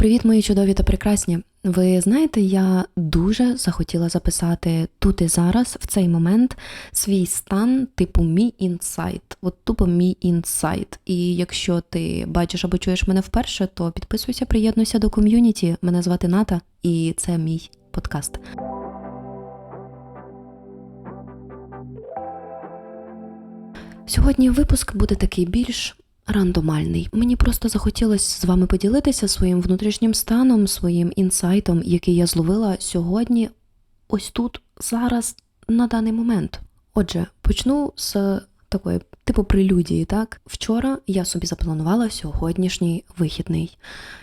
Привіт, мої чудові та прекрасні. Ви знаєте, я дуже захотіла записати тут і зараз, в цей момент, свій стан, типу мій інсайт. От тупо мій інсайт. І якщо ти бачиш або чуєш мене вперше, то підписуйся, приєднуйся до ком'юніті. Мене звати Ната, і це мій подкаст. Сьогодні випуск буде такий більш рандомальний. Мені просто захотілося з вами поділитися своїм внутрішнім станом, своїм інсайтом, який я зловила сьогодні, ось тут, зараз, на даний момент. Отже, почну з такої типу прелюдії, так? Вчора я собі запланувала сьогоднішній вихідний.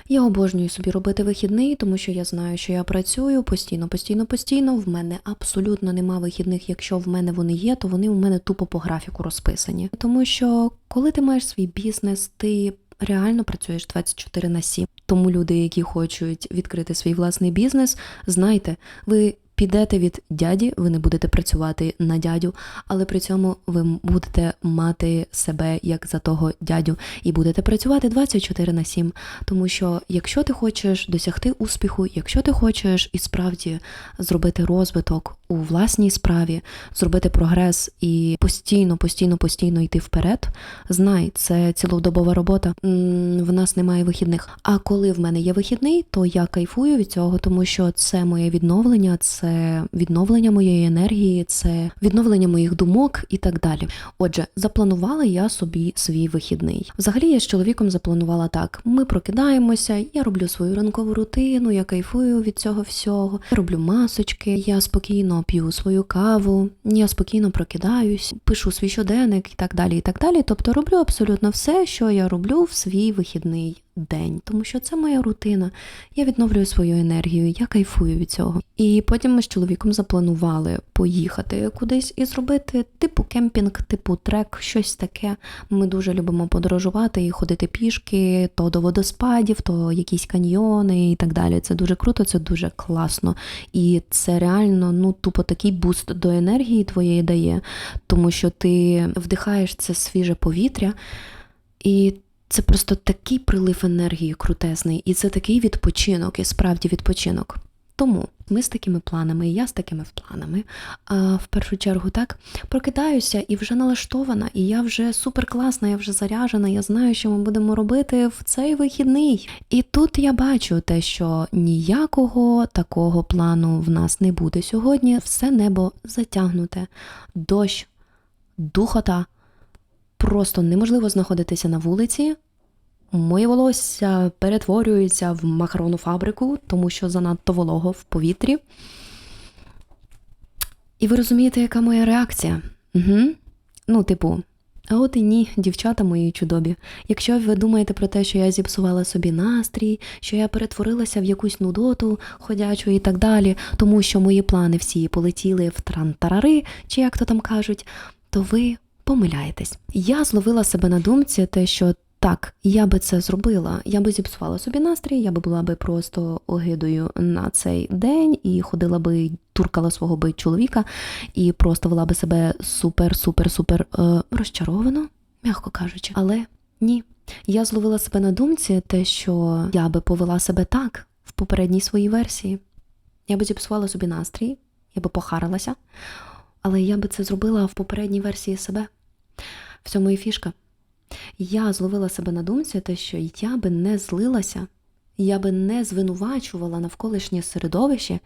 Я обожнюю собі робити вихідний, тому що я знаю, що я працюю постійно, постійно, постійно. В мене абсолютно нема вихідних. Якщо в мене вони є, то вони у мене тупо по графіку розписані. Тому що коли ти маєш свій бізнес, ти. Реально працюєш 24 на 7. Тому люди, які хочуть відкрити свій власний бізнес, знайте, ви підете від дяді, ви не будете працювати на дядю, але при цьому ви будете мати себе як за того дядю і будете працювати 24 на 7. Тому що якщо ти хочеш досягти успіху, якщо ти хочеш і справді зробити розвиток у власній справі, зробити прогрес і постійно, постійно, постійно йти вперед, знай, це цілодобова робота. В нас немає вихідних. А коли в мене є вихідний, то я кайфую від цього, тому що це моє відновлення, це відновлення моєї енергії, це відновлення моїх думок і так далі. Отже, запланувала я собі свій вихідний. Взагалі, я з чоловіком запланувала так: ми прокидаємося, я роблю свою ранкову рутину, я кайфую від цього всього, я роблю масочки, я спокійно п'ю свою каву, я спокійно прокидаюсь, пишу свій щоденник і так далі. і так далі. Тобто роблю абсолютно все, що я роблю в свій вихідний день, тому що це моя рутина. Я відновлюю свою енергію, я кайфую від цього. І потім ми з чоловіком запланували поїхати кудись і зробити типу кемпінг, типу трек, щось таке. Ми дуже любимо подорожувати і ходити пішки, то до водоспадів, то якісь каньйони і так далі. Це дуже круто, це дуже класно. І це реально ну тупо такий буст до енергії твоєї дає, тому що ти вдихаєш це свіже повітря. І це просто такий прилив енергії крутезний, і це такий відпочинок, і справді відпочинок. Тому ми з такими планами, і я з такими планами. А в першу чергу так прокидаюся і вже налаштована, і я вже суперкласна, я вже заряжена, я знаю, що ми будемо робити в цей вихідний. І тут я бачу те, що ніякого такого плану в нас не буде сьогодні. Все небо затягнуте, дощ, духота просто неможливо знаходитися на вулиці. Моє волосся перетворюється в макаронну фабрику, тому що занадто волого в повітрі. І ви розумієте, яка моя реакція? Угу. Ну, типу, а от і ні, дівчата мої чудові. Якщо ви думаєте про те, що я зіпсувала собі настрій, що я перетворилася в якусь нудоту ходячу і так далі, тому що мої плани всі полетіли в трантарари, чи як то там кажуть, то ви помиляєтесь. Я зловила себе на думці, те, що так, я би це зробила, я би зіпсувала собі настрій, я би була би просто огидою на цей день і ходила би, туркала свого би чоловіка, і просто вела би себе супер-супер-супер е, розчаровано, м'яко кажучи. Але ні. Я зловила себе на думці, те, що я би повела себе так в попередній своїй версії. Я би зіпсувала собі настрій, я би похарилася, але я би це зробила в попередній версії себе. В цьому і фішка. Я зловила себе на думці, те, що я би не злилася, я би не звинувачувала навколишнє середовище,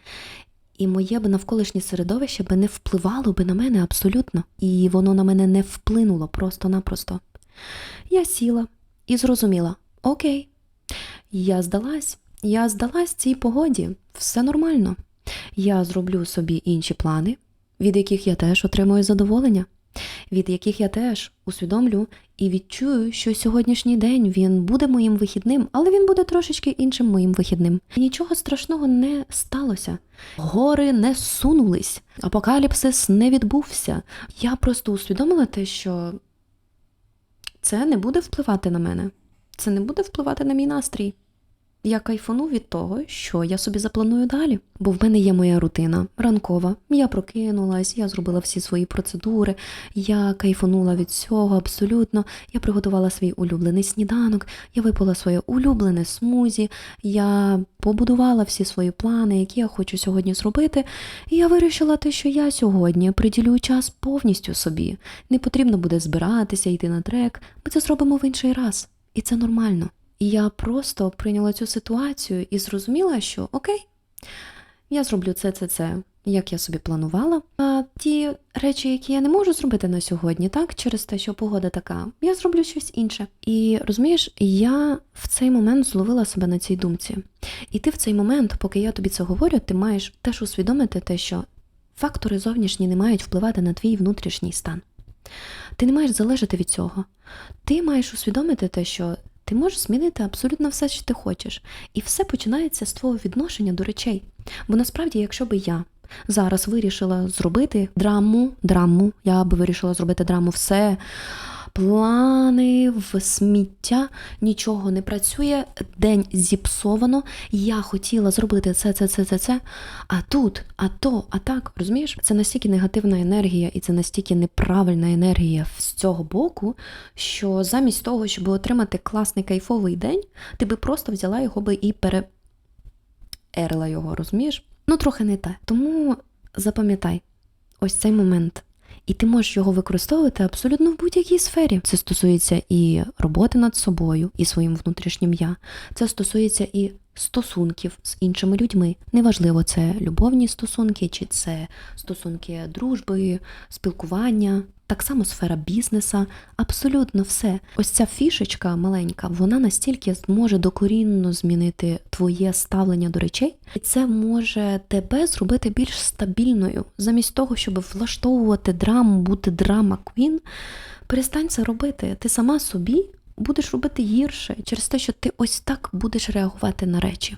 і моє би навколишнє середовище би не впливало би на мене абсолютно, і воно на мене не вплинуло просто-напросто. Я сіла і зрозуміла: Окей, я здалась, я здалась цій погоді, все нормально. Я зроблю собі інші плани, від яких я теж отримую задоволення від яких я теж усвідомлю і відчую, що сьогоднішній день він буде моїм вихідним, але він буде трошечки іншим моїм вихідним. Нічого страшного не сталося. Гори не сунулись, апокаліпсис не відбувся. Я просто усвідомила те, що це не буде впливати на мене, це не буде впливати на мій настрій. Я кайфану від того, що я собі запланую далі. Бо в мене є моя рутина ранкова. Я прокинулась, я зробила всі свої процедури, я кайфанула від цього абсолютно. Я приготувала свій улюблений сніданок, я випила своє улюблене смузі, я побудувала всі свої плани, які я хочу сьогодні зробити. І я вирішила те, що я сьогодні приділю час повністю собі. Не потрібно буде збиратися, йти на трек. Ми це зробимо в інший раз. І це нормально. Я просто прийняла цю ситуацію і зрозуміла, що окей, я зроблю це, це, це, як я собі планувала. А ті речі, які я не можу зробити на сьогодні, так, через те, що погода така, я зроблю щось інше. І розумієш, я в цей момент зловила себе на цій думці. І ти в цей момент, поки я тобі це говорю, ти маєш теж усвідомити те, що фактори зовнішні не мають впливати на твій внутрішній стан. Ти не маєш залежати від цього. Ти маєш усвідомити те, що ти можеш змінити абсолютно все, що ти хочеш. І все починається з твого відношення до речей. Бо насправді, якщо би я зараз вирішила зробити драму, драму, я би вирішила зробити драму все. Плани в сміття, нічого не працює, день зіпсовано. Я хотіла зробити це, це, це, це, це. А тут, а то, а так, розумієш? Це настільки негативна енергія, і це настільки неправильна енергія з цього боку, що замість того, щоб отримати класний кайфовий день, ти би просто взяла його би і переерила його, розумієш? Ну, трохи не те. Тому запам'ятай ось цей момент. І ти можеш його використовувати абсолютно в будь-якій сфері. Це стосується і роботи над собою, і своїм внутрішнім я. Це стосується і стосунків з іншими людьми. Неважливо, це любовні стосунки, чи це стосунки дружби, спілкування. Так само сфера бізнеса, абсолютно все. Ось ця фішечка маленька, вона настільки зможе докорінно змінити твоє ставлення до речей, і це може тебе зробити більш стабільною. Замість того, щоб влаштовувати драму, бути драма квін, перестань це робити. Ти сама собі будеш робити гірше через те, що ти ось так будеш реагувати на речі.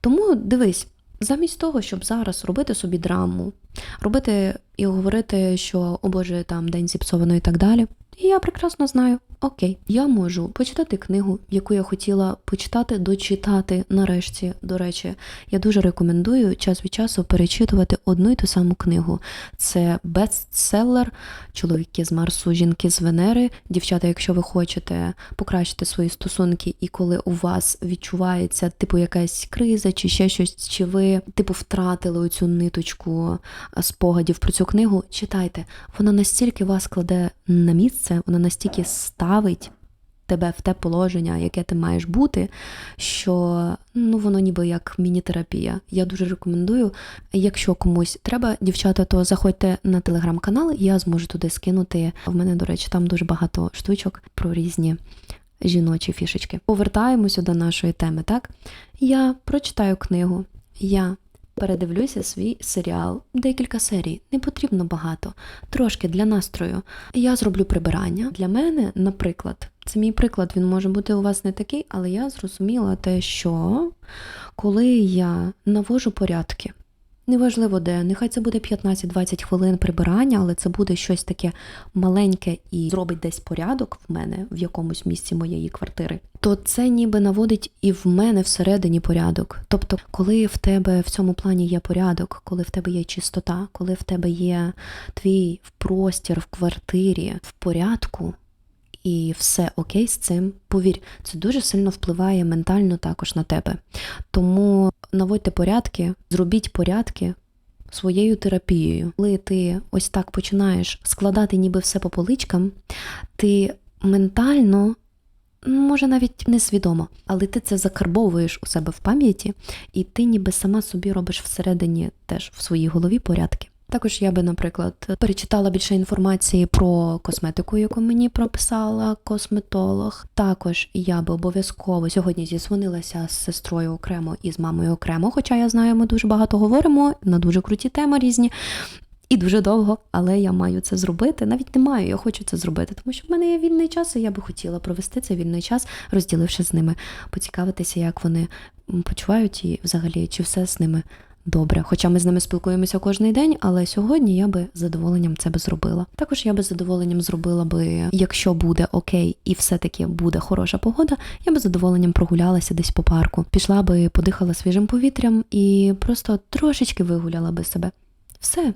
Тому дивись. Замість того, щоб зараз робити собі драму, робити і говорити, що о Боже, там день зіпсовано і так далі. І я прекрасно знаю, окей, я можу почитати книгу, яку я хотіла почитати, дочитати нарешті. До речі, я дуже рекомендую час від часу перечитувати одну й ту саму книгу. Це бестселер Чоловіки з Марсу, жінки з Венери. Дівчата, якщо ви хочете покращити свої стосунки, і коли у вас відчувається типу якась криза, чи ще щось, чи ви типу втратили оцю ниточку спогадів про цю книгу, читайте. Вона настільки вас кладе на місце, вона настільки ставить тебе в те положення, яке ти маєш бути, що ну воно ніби як міні-терапія. Я дуже рекомендую. Якщо комусь треба, дівчата, то заходьте на телеграм-канал, я зможу туди скинути. В мене, до речі, там дуже багато штучок про різні. Жіночі фішечки. Повертаємося до нашої теми, так? Я прочитаю книгу, я передивлюся свій серіал, декілька серій, не потрібно багато, трошки для настрою. Я зроблю прибирання. Для мене, наприклад, це мій приклад, він може бути у вас не такий, але я зрозуміла те, що коли я навожу порядки. Неважливо де, нехай це буде 15-20 хвилин прибирання, але це буде щось таке маленьке і зробить десь порядок в мене в якомусь місці моєї квартири. То це ніби наводить і в мене всередині порядок. Тобто, коли в тебе в цьому плані є порядок, коли в тебе є чистота, коли в тебе є твій простір в квартирі в порядку. І все окей з цим, повір, це дуже сильно впливає ментально також на тебе. Тому наводьте порядки, зробіть порядки своєю терапією. Коли ти ось так починаєш складати ніби все по поличкам, ти ментально, може навіть несвідомо, але ти це закарбовуєш у себе в пам'яті, і ти ніби сама собі робиш всередині теж в своїй голові порядки. Також я би, наприклад, перечитала більше інформації про косметику, яку мені прописала косметолог. Також я би обов'язково сьогодні зізвонилася з сестрою окремо і з мамою окремо. Хоча я знаю, ми дуже багато говоримо на дуже круті теми різні. І дуже довго, але я маю це зробити. Навіть не маю, я хочу це зробити, тому що в мене є вільний час, і я би хотіла провести цей вільний час, розділивши з ними, поцікавитися, як вони почувають і взагалі, чи все з ними добре. Хоча ми з ними спілкуємося кожен день, але сьогодні я би з задоволенням це би зробила. Також я би з задоволенням зробила би, якщо буде окей, і все-таки буде хороша погода, я би з задоволенням прогулялася десь по парку, пішла би, подихала свіжим повітрям і просто трошечки вигуляла би себе. Все.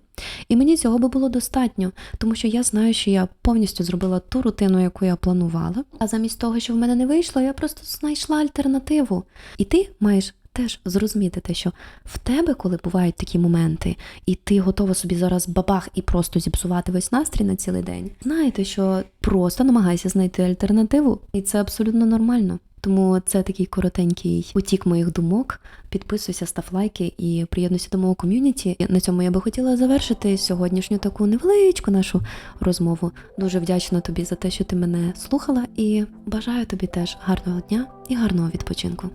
І мені цього би було достатньо, тому що я знаю, що я повністю зробила ту рутину, яку я планувала. А замість того, що в мене не вийшло, я просто знайшла альтернативу. І ти маєш теж зрозуміти те, що в тебе, коли бувають такі моменти, і ти готова собі зараз бабах і просто зіпсувати весь настрій на цілий день. Знаєте, що просто намагайся знайти альтернативу, і це абсолютно нормально. Тому це такий коротенький утік моїх думок. Підписуйся, став лайки і приєднуйся до мого ком'юніті. На цьому я би хотіла завершити сьогоднішню таку невеличку нашу розмову. Дуже вдячна тобі за те, що ти мене слухала, і бажаю тобі теж гарного дня і гарного відпочинку.